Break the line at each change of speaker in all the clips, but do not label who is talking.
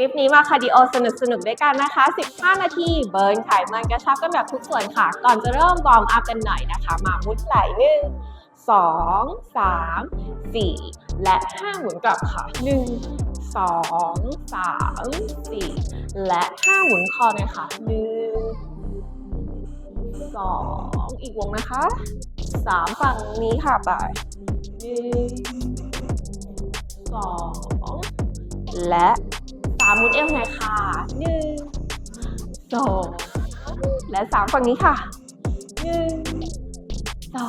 ลิปนี้มาคาร์ดิโอสนุกสนุกด้วยกันนะคะ 15 นาทีเบิร์นไขมันกระชับกันแบบทุกส่วนค่ะ ก่อนจะเริ่มวอร์มอัพกันหน่อยนะคะ มามุดไหล่หนึ่งสองสามสี่และห้าหมุนกลับค่ะหนึ่งสองสามสี่และห้าหมุนคอหน่ยค่ะหนึ่งสองอีกวงนะคะสามฝั่งนี้ค่ะไปหนึ่งสองและ มหมุนเอวหน่อยค่ะหนึ่งสองและสามฝั่งนี้ค่ะหนึ่งสอ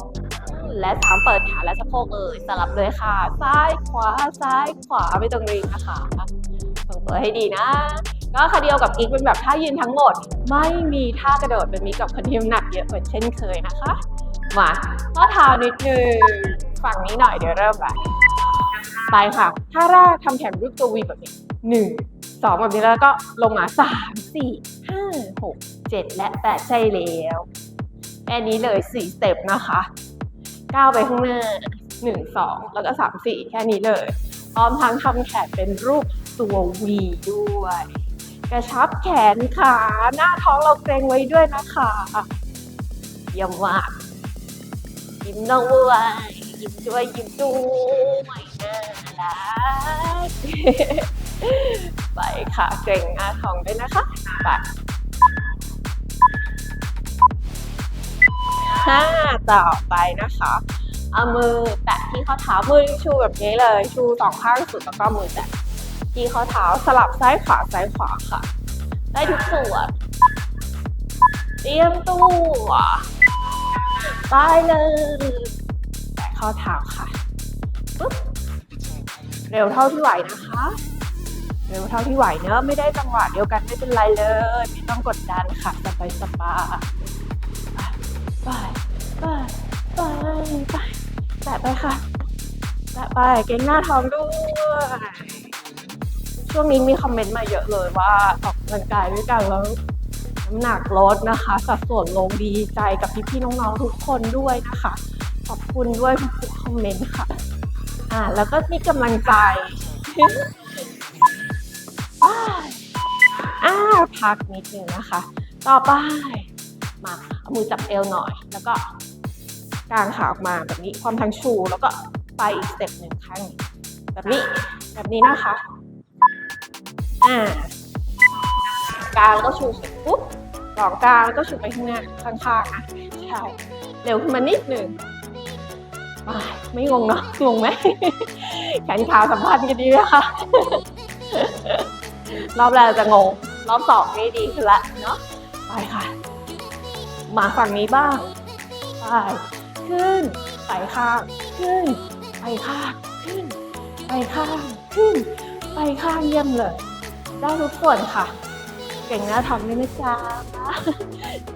งและสามเปิดขาและสะโพกเอ่ยสลับเลยค่ะ ซ้ายขวาซ้ายขวาไม่ตรงริงนะคะส่งตัวให้ดีนะ ก็คาร์ดิโอกับกิ๊กเป็นแบบท่ายืนทั้งหมด ไม่มีท่ากระโดดเป็นมีกับคนที่น้ำหนักเยอะเหมือนเช่นเคยนะคะ มาข้อเท้านิดนึงฝั่งนี้หน่อยเดี๋ยวเริ่มแบบ ไปค่ะท่าแรกทำแขนรูปตัววีแบบนี้หนึ่งสองแบบนี้แล้วก็ลงมาสามสี่ห้าหกเจ็ดและแปดใช่แล้วแค่นี้เลยสี่สเต็ปนะคะก้าวไปข้างหน้าหนึ่งสองแล้วก็สามสี่แค่นี้เลยพร้อมทั้งทำแขนเป็นรูปตัววีด้วย กระชับแขนขาหน้าท้องเราเกรงไว้ด้วยนะคะเยี่ยมมากยิ้มด้วยยิ้มด้วยยิ้มด้วยน่า รักไปค่ะเกรงหน้าท้องด้วยนะคะไปห้าต่อไปนะคะเอามือแตะที่ข้อเท้ามือชูแบบนี้เลย ชูสองข้างสุดแล้วก็มือแตะที่ข้อเท้าสลับซ้ายขวาซ้ายขวาค่ะ ได้ทุกส่วนเตรียมตัวไปเลย แตะข้อเท้าค่ะ เร็วเท่าที่ไหวนะคะ เร็วเท่าที่ไหวเนอะไม่ได้จังหวะเดียวกันไม่เป็นไรเลย ไม่ต้องกดดันค่ะสบายสบายไปไปไปไปแตะไปค่ะแตะไปเก่งหน้าท้องด้วยช่วงนี้มีคอมเมนต์มาเยอะเลยว่าออกกำลังกายด้วยกันแล้วน้ำหนักลดนะคะ สัดส่วนลงดีใจกับพี่ๆน้องๆทุกคนด้วยนะคะ ขอบคุณด้วยทุกคอมเมนต์ค่ะ อ่าแล้วก็มีกำลังใจอ่าพักนิดนึงนะคะ ต่อไปมาเอามือจับเอวหน่อย แล้วก็กางขาออกมาแบบนี้ความทั้งชูแล้วก็ไปอีกสเต็ปหนึ่งข้งแบบนี้แบบนี้นะคะอ่ากลางแล้วก็ชูเสร็จปุ๊บสองกลางแล้วก็ชูไปข้างหน้าข้างๆอะใช่เร็วขึ้นมานิดหนึ่ง ไม่งงเนาะงงไหมแขนขาสัมพันธ์กันดีไหมคะรอบแรกจะงง รอบสองนี่ดีขึ้นละเนาะไปค่ะ มาฝั่งนี้บ้างไปขึ้นไปข้างขึ้น ไปข้างขึ้น ไปข้างขึ้น ไปข้างเยี่ยมเลย ได้ทุกส่วนค่ะ เก่งนะทำได้ไหมจ๊ะ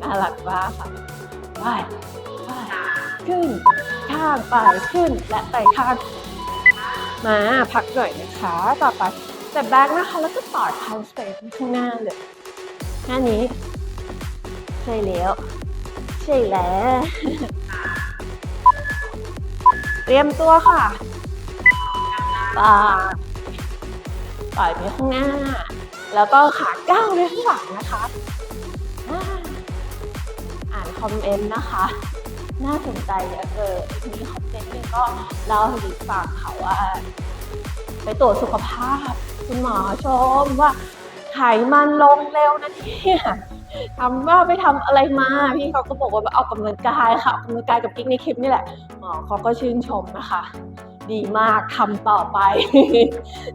น่ารักมากค่ะไปไป ขึ้น ข้างไปขึ้นและไปข้าง มาพักหน่อยนะคะ ต่อไปสเต็ปแบ็กนะคะแล้วก็ต่อเท้าสเต็ปข้างหน้าเลยหน้านี้ ใช่แล้ว ใช่แล้ว เตรียมตัวค่ะปาปล่อยไปข้างหน้า แล้วก็ขาก้าวไปข้างหลังนะคะ อ่านคอมเมนต์นะคะ น่าสนใจเยอะเลยมีคอมเมนต์นึงก็เล่าให้ดิฟังค่ะว่า ไปตรวจสุขภาพ คุณหมอชมว่าไขมันลงเร็วนะเนี่ยทำว่าไปทำอะไรมาพี่เขาก็บอกว่าออกกำลังกายค่ะออกกำลังกายกับกิ๊กในคลิปนี่แหละหมอเขาก็ชื่นชมนะคะ ดีมากทำต่อไป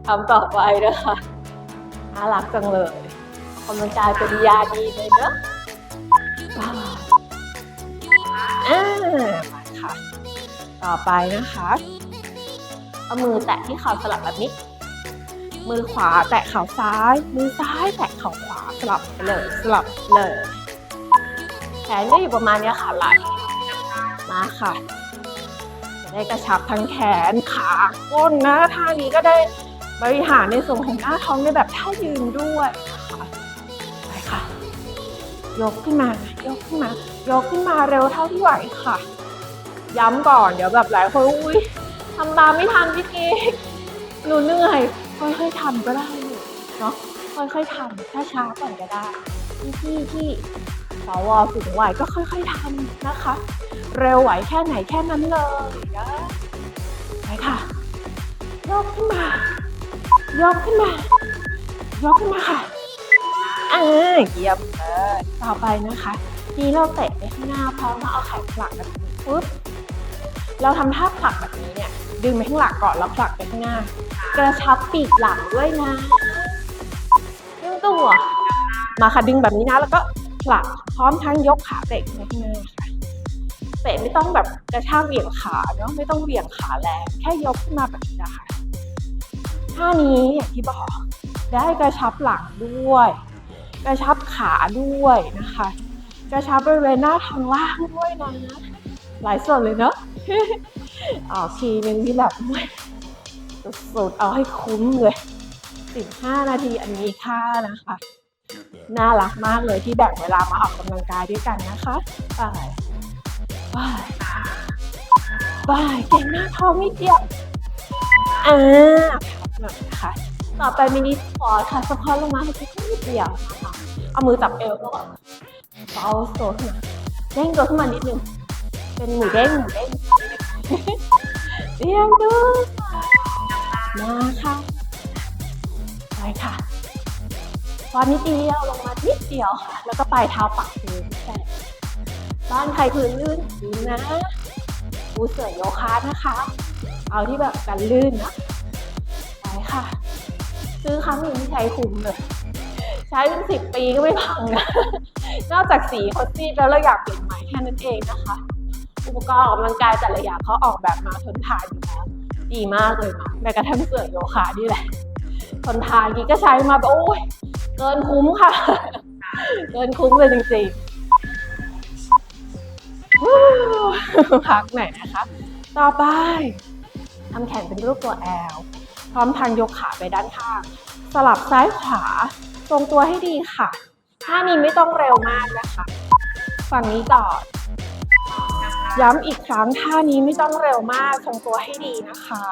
ทำต่อไปนะคะน่ารักจังเลยออกกำลังกายเป็นยาดีเลยเนอะ อ่ามาค่ะ ต่อไปนะคะ เอามือแตะที่เข่าสลับแบบนี้ มือขวาแตะเข่าซ้าย มือซ้ายแตะเข่าขวาสลับเลย สลับเลย แขนก็อยู่ประมาณนี้ค่ะไหลมาค่ะจะได้กระชับทั้งแขนขาก้นนะท่านี้ก็ได้บริหารในส่วนของหน้าท้องในแบบท่ายืนด้วยนะคะไปค่ะ ยกขึ้นมายกขึ้นมา ยกขึ้นมาเร็วเท่าที่ไหวค่ะ ย้ำก่อนเดี๋ยวแบบหลายคนอุ้ยทำตามไม่ทันพี่กิ๊กหนูเหนื่อยค่อยๆทำก็ได้เนาะค่อยๆทำช้าๆก่อนก็ได้พี่ๆที่สวสูงวัยก็ค่อยๆทำนะคะ เร็วไหวแค่ไหนแค่นั้นเลยนะไปค่ะยกขึ้นมายกขึ้นมายกขึ้นมาค่ะอ่เยี่ยมเลยต่อไปนะคะ ทีเราเตะไปข้างหน้าพร้อมมาเอาแขนผลักแบบนี้ปุ๊บเราทำท่าผลักแบบนี้เนี่ย ดึงไปข้างหลังก่อนแล้วผลักไปข้างหน้า กระชับปีกหลังด้วยนะดึงตัวมาค่ะดึงแบบนี้นะแล้วก็ผลักพร้อมทั้งยกขาเตะไปข้างหน้าค่ะเตะไม่ต้องแบบกระชากเหวี่ยงขาเนาะไม่ต้องเหวี่ยงขาแรงแค่ยกขึ้นมาแบบนี้นะคะท่านี้อย่างที่บอกได้กระชับหลังด้วย กระชับขาด้วยนะคะ กระชับบริเวณหน้าทางล่างด้วยนะ หลายส่วนเลยเนาะเอาทีนึงที่แบบสุดๆเอาให้คุ้มเลย 15 นาทีอันนี้ค่านะคะ น่ารักมากเลยที่แบ่งเวลามาออกกำลังกายด้วยกันนะคะไปไปไปเก่งมากท้องนิดเดียวอ่าพักหน่อยนะคะ ต่อไปมินิสปอร์ตค่ะสะโพกลงมาให้แค่นิดเดียวนะคะเอามือจับเอวแล้ว เบาโซนขึ้นมาเด้งตัวขึ้นมานิดนึงเป็นหมูเด้งหมูเด้งเรียมตัวมาค่ะไปค่ะวานนิดเดียวลงมานิดเดียวค่ะ แล้วก็ปลายเท้าปักพื้นแต่บ้านใครพื้นลื่นดีนะปูเสือโยคะนะคะ เอาที่แบบกันลื่นนะไปค่ะ ซื้อครั้งหนึ่งที่ใช้คุ้มเลย ใช้เป็นสิบปีก็ไม่พังนะ นอกจากสีเขาซีดแล้วเราอยากเปลี่ยนใหม่แค่นั้นเองนะคะ อุปกรณ์ออกกำลังกายแต่ละอย่างเขาออกแบบมาทนทานอยู่แล้วดีมากเลยนะแม้กระทั่งเสื่อโยคะนี่แหละทนทานกี้ก็ใช้มาแบบโอ้ยเกินคุ้มค่ะ เกินคุ้มเลยจริงๆพักหน่อยนะคะ ต่อไปทำแขนเป็นรูปตัวแอลพร้อมทางยกขาไปด้านข้าง สลับซ้ายขวา ทรงตัวให้ดีค่ะ ท่านี้ไม่ต้องเร็วมากนะคะ ฝั่งนี้ก่อ ย้ำอีกครั้งท่านี้ไม่ต้องเร็วมากทรงตัวให้ดีนะคะ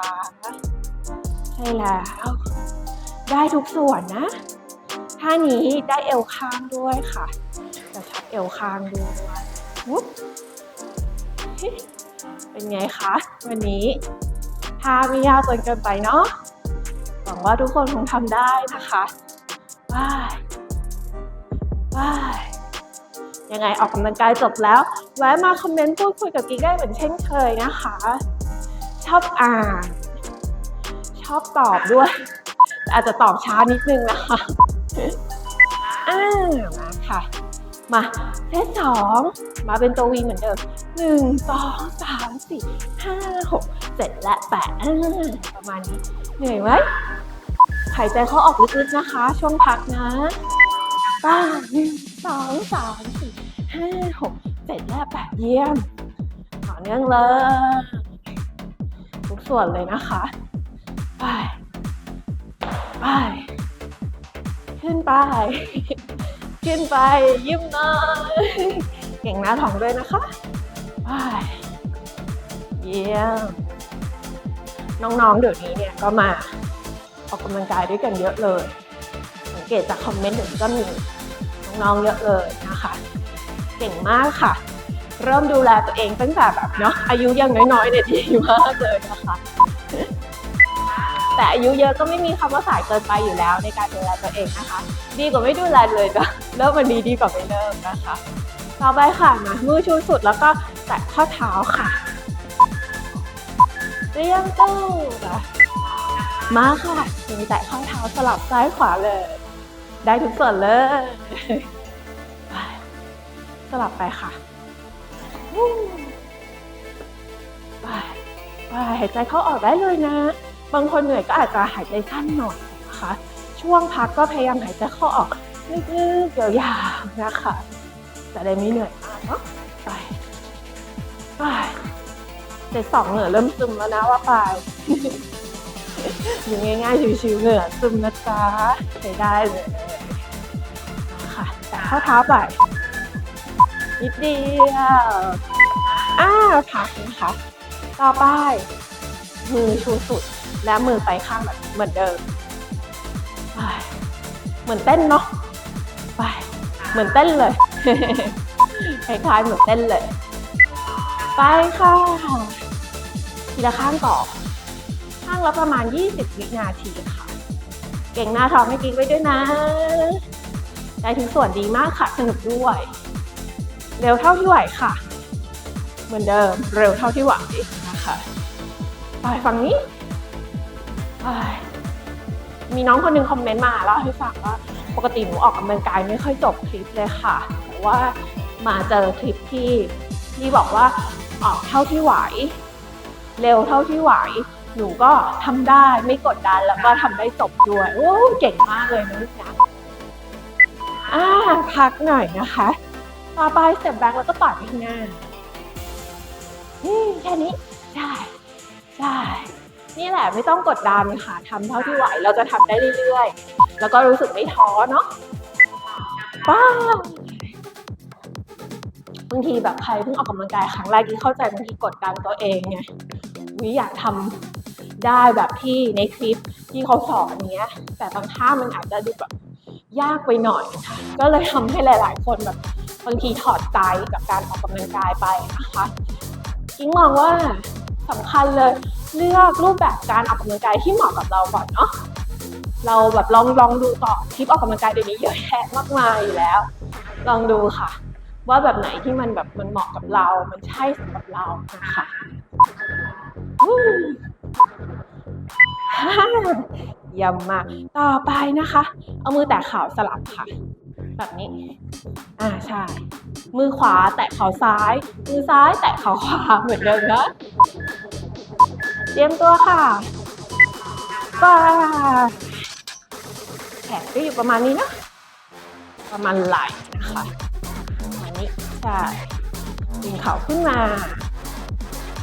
ใช่แล้ว ได้ทุกส่วนนะ ท่านี้ได้เอวข้างด้วยค่ะกระชับเอวข้างด้วยวุ๊บเป็นไงคะ วันนี้ท่าไม่ยากจนเกินไปเนาะหวังว่าทุกคนคงทำได้นะคะบา ยังไงออกกำลังกายจบแล้ว แวะมาคอมเมนต์พูดคุยกับกิ๊กได้เหมือนเช่นเคยนะคะ ชอบอ่านชอบตอบด้วย อาจจะตอบช้านิดนึงนะคะอ่ามาค่ะ มาเซตสองมาเป็นตัววีเหมือนเดิมหนึ่งสองสามสี่ห้าหกเจ็ดและแปดประมาณนี้เหนื่อยไหมหายใจเข้าออกลึกๆนะคะ ช่วงพักนะป้าหนึ่ง สองสามสี่ห้าหกเจ็ดและแปดเยี่ยมต่อเนื่องเลยทุกส่วนเลยนะคะ ไป ไป ขึ้นไป ขึ้นไป ยิ้มหน่อยเก่งหน้าท้องด้วยนะคะ ไป เยี่ยม น้องๆ เดี๋ยวนี้เนี่ยก็มาออกกำลังกายด้วยกันเยอะเลย สังเกตจากคอมเมนต์เดี๋ยวก็มี น้องๆเยอะเลยนะคะ เก่งมากค่ะ เริ่มดูแลตัวเองตั้งแต่แบบเนาะอายุยังน้อยๆเนี่ยดีมากเลยนะคะ แต่อายุเยอะก็ไม่มีคำว่าสายเกินไปอยู่แล้วในการดูแลตัวเองนะคะ ดีกว่าไม่ดูแลเลยก็เริ่มวันนี้ดีกว่าไม่เริ่มนะคะ ต่อไปค่ะมามือชูสุดแล้วก็แตะข้อเท้าค่ะเรียงตู้มาค่ะมือแตะข้อเท้าสลับซ้ายขวาเลย ได้ทุกส่วนเลยไปสลับไปค่ะไปไปหายใจเข้าออกได้เลยนะ บางคนเหนื่อยก็อาจจะหายใจสั้นหน่อยนะคะ ช่วงพักก็พยายามหายใจเข้าออกลึกๆยาวๆนะคะ จะได้ไม่เหนื่อยมากเนาะไปไปเจ็ดสองเหงื่อเริ่มซึมแล้วนะว่าไป อยู่ง่ายๆชิวๆเหงื่อซึมนะจ๊ะใช้ได้เลยนะคะแต่ข้อเท้าไปนิดเดียวอ้าพักนะคะต่อไป มือชูสุดและมือไปข้างแบบเหมือนเดิมไปมือนเต้นเนาะไปเหมือนเต้นเลยคล้ายๆเหมือนเต้นเลย ไปค่ะทีละข้างต่อ ข้างละประมาณ 20 วินาทีค่ะ เก่งหน้าท้องให้กิ๊กไว้ด้วยนะ ได้ถึงส่วนดีมากค่ะ สนุกด้วย เร็วเท่าที่ไหวค่ะ เหมือนเดิมเร็วเท่าที่ไหวนะคะไปฝั่งนี้ไปมีน้องคนหนึงคอมเมนต์มาแล้วให้ฟังว่าปกติหนูออกกำลังกายไม่ค่อยจบคลิปเลยค่ะแต่ว่ามาเจอคลิปที่ที่บอกว่าออกเท่าที่ไหว เร็วเท่าที่ไหว หนูก็ทำได้ไม่กดดันแล้วก็ทำได้จบด้วยโอ้เก่งมากเลยนะลูกนะอ่าพักหน่อยนะคะ ต่อไปสเต็ปแบ็กแล้วก็ต่อยไปข้างหน้าแค่นี้ได้ได้นี่แหละไม่ต้องกดดันค่ะทำเท่าที่ไหวเราจะทำได้เรื่อยๆ แล้วก็รู้สึกไม่ท้อเนาะป้าบางทีแบบใครเพิ่งออกกำลังกายครั้งแรกที่เข้าใจบางทีกดดันตัวเองไงวิอยากทำ ได้แบบที่ในคลิปที่เขาสอนเนี้ย แต่บางท่ามันอาจจะดูแบบยากไปหน่อยค่ะก็เลยทำให้หลาย ๆ คนแบบบางทีถอดใจกับการออกกำลังกายไปนะคะกิ้งมองว่าสำคัญเลยเลือกรูปแบบการออกกำลังกายที่เหมาะกับเราก่อนเนาะเราแบบลองลองดูต่อคลิปออกกำลังกายเดี๋ยวนี้เยอะแยะมากมายอยู่แล้ว ลองดูค่ะ ว่าแบบไหนที่มันแบบมันเหมาะกับเรา มันใช่สำหรับเรานะคะอืมฮ่า เยี่ยมมาก ต่อไปนะคะ เอามือแตะเข่าสลับค่ะ แบบนี้ อ่าใช่ มือขวาแตะเข่าซ้าย มือซ้ายแตะเข่าขวาเหมือนเดิมนะ เตรียมตัวค่ะไป้าแขนก็อยู่ประมาณนี้นะ ประมาณไหล่นะคะประมาณนี้ใช่ดึงเข่าขึ้นมา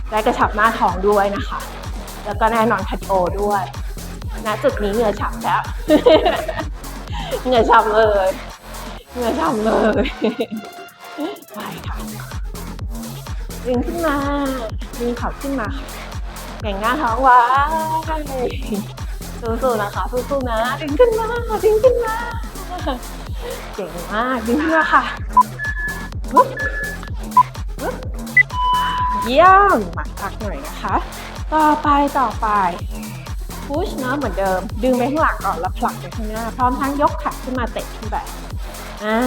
และกระชับหน้าท้องด้วยนะคะ แล้วก็แน่นอนคาร์ดิโอด้วย ณจุดนี้เหงื่อฉ่ำแล้ว เหงื่อฉ่ำเลย เหงื่อฉ่ำเลย ไปค่ะดึงขึ้นมาดึงเข่าขึ้นมาแข่งหน้าท้องไว้สู้ๆนะคะสู้ๆนะ ดึงขึ้นมา ดึงขึ้นมา เก่งมาก ดึงขึ้นมาค่ะปึ๊บปึ๊บเยี่ยมมาพักหน่อยนะคะ ต่อไปต่อไป พุชเนาะเหมือนเดิม ดึงไปข้างหลังก่อนแล้วผลักไปข้างหน้า พร้อมทั้งยกขาขึ้นมาเตะขึ้นแบบอ่า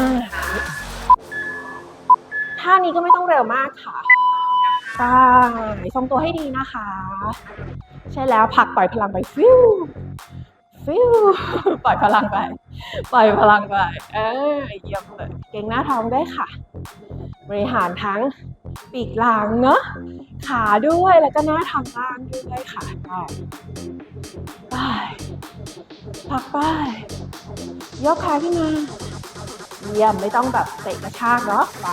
ท่านี้ก็ไม่ต้องเร็วมากค่ะไปทรงตัวให้ดีนะคะ ใช่แล้วผลักปล่อยพลังไปฟิวฟิวปล่อยพลังไป ปล่อยพลังไป เออเยี่ยมเลยเก่งหน้าท้องได้ค่ะ บริหารทั้งปีกหลังเนาะขาด้วยแล้วก็หน้าท้องล่างด้วยค่ะ ไปผลักไป ยกขาขึ้นมา เยี่ยมไม่ต้องแบบเตะกระชากเนาะไป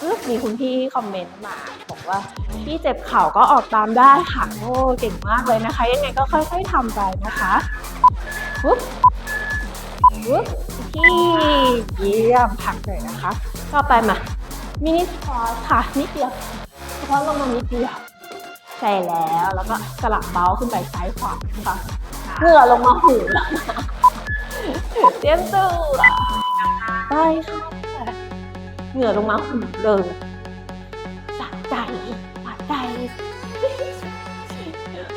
ปึ๊บมีคุณพี่คอมเมนต์มา บอกว่าพี่เจ็บเข่าก็ออกตามได้ค่ะโอ้เก่งมากเลยนะคะ ยังไงก็ค่อยๆทำไปนะคะปึ๊บปึ๊บพี่เยี่ยมพักเลยนะคะต่อไปมามินิสควอตค่ะนิดเดียวเฉพาะลงมานิดเดียว ใช่แล้วแล้วก็สลับเบ้าขึ้นไปซ้ายขวาค่ะเหงื่อลงมาหูเตรียมตัวไปค่ะเหงื่อลงมาหูเลยสะใจสะใจ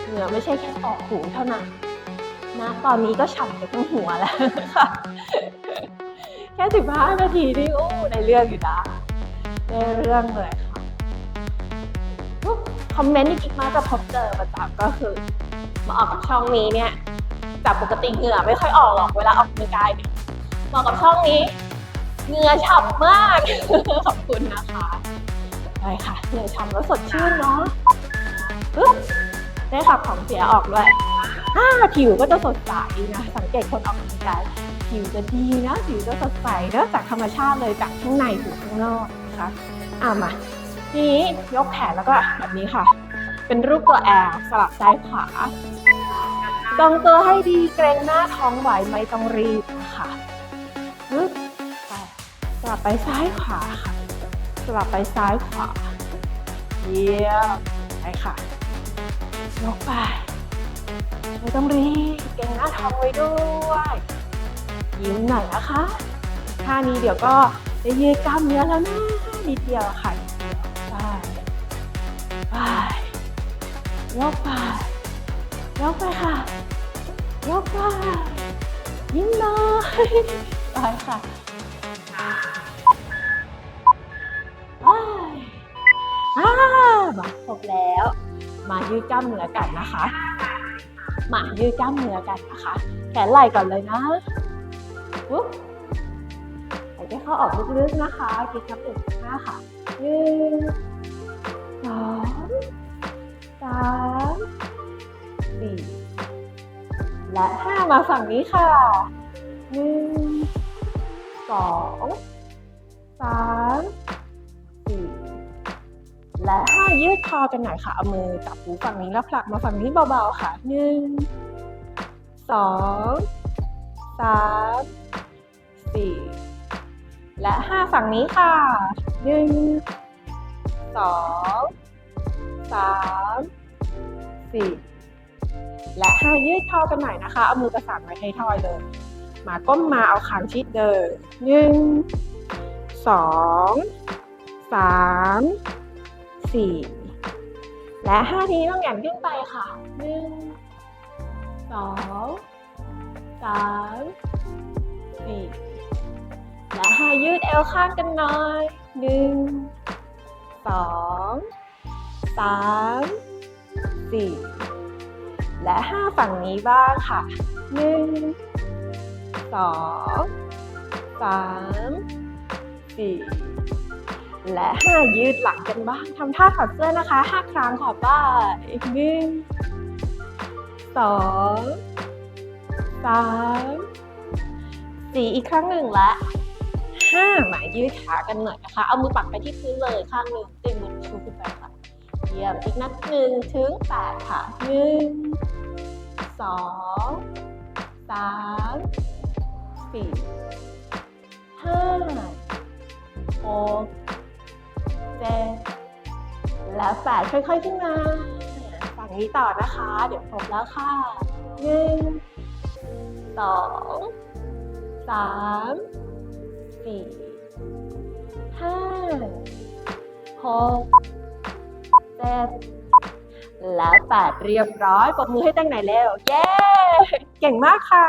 เหงื่อไม่ใช่แค่ออกหูเท่านั้นนะตอนนี้ก็ฉ่ำไปทั้งหัวแล้วค่ะ แค่สิบห้านาทีนี่โอ้ในเรื่องอยู่นะในเรื่องเลยค่ะ อมเมนต์ที่กิ๊กมาจะพบเจอประจำก็คือมาออกกับช่องนี้เนี่ยจากปกติเหงื่อไม่ค่อยออกหรอกเวลาออกกำลังกายเนี่ยมากับช่องนี้เหงื่อฉ่ำมากขอบคุณนะคะไปค่ะเหงื่อฉ่ำแล้วสดชื่นเนาะปึ๊บได้ขับของเสียออกด้วยอ่าผิวก็จะสดใสนะสังเกตคนออกกำลังกายผิวจะดีนะผิวจะสดใสเนอะจากธรรมชาติเลยจากข้างในถึงข้างนอกนะคะอ่ามา ทีนี้ยกแขนแล้วก็แบบนี้ค่ะ เป็นรูปตัวแอลสลับซ้ายขวาตรงตัวให้ดีเกรงหน้าท้องไหวไม่ต้องรีบนะคะปึ๊บไปสลับไปซ้ายขวาค่ะ สลับไปซ้ายขวา เยี่ยมไปค่ะ ยกไป ไม่ต้องรีบ เก่งหน้าท้องไว้ด้วย ยิ้มหน่อยนะคะท่านี้เดี๋ยวก็จะยืดกล้ามเนื้อแล้วนะนิดเดียวค่ะ ยกไปยกไปค่ะ ยกไปยิ้มหน่อยไปค่ะไปอ่ามาครบแล้ว มายืดกล้ามเนื้อกันนะคะมายืดกล้ามเนื้อกันนะคะ แขนไหล่ก่อนเลยนะปุ๊บหายใจเข้าออกลึกๆนะคะคิดนับหนึ่งถึงห้าค่ะหนึ่งสอง สามสี่และห้ามาฝั่งนี้ค่ะหนึ่งสองสามสี่และห้ายืดคอกันหน่อยค่ะ เอามือจับหูฝั่งนี้แล้วผลักมาฝั่งนี้เบาๆค่ะหนึ่งสองสามสี่และห้าฝั่งนี้ค่ะหนึ่งสอง สามสี่และห้ายืดเท้ากันหน่อยนะคะ เอามือประสานไว้ให้ทอยเลย มาก้มมาเอาคางชิดเดินหนึ่งสองสามสี่และห้าทีต้องหยันขึ้นไปค่ะหนึ่งสองสามสี่และห้ายืดเอวข้างกันหน่อยหนึ่งสอง สามสี่และห้าฝั่งนี้บ้างค่ะหนึ่งสองสามสี่และห้ายืดหลังกันบ้างทำท่าถอดเสื้อนะคะห้าครั้งขอบ้ายหนึ่งสองสามสี่อีกครั้งหนึ่งและห้าหมายยืดขากันหน่อยนะคะ เอามือปักไปที่พื้นเลยข้างหนึ่งติดมือชูขึ้นไป เยี่ยมอีกนับหนึ่งถึงแปดค่ะหนึ่งสองสามสี่ห้าหกเจ็ดและแปดค่อยๆขึ้นมาฝั่งนี้ต่อนะคะ เดี๋ยวครบแล้วค่ะหนึ่งสองสามสี่ห้าหก เจ็ดและแปดเรียบร้อยปรบมือให้ตั้งไหนแล้ว เย้ เก่งมากค่ะ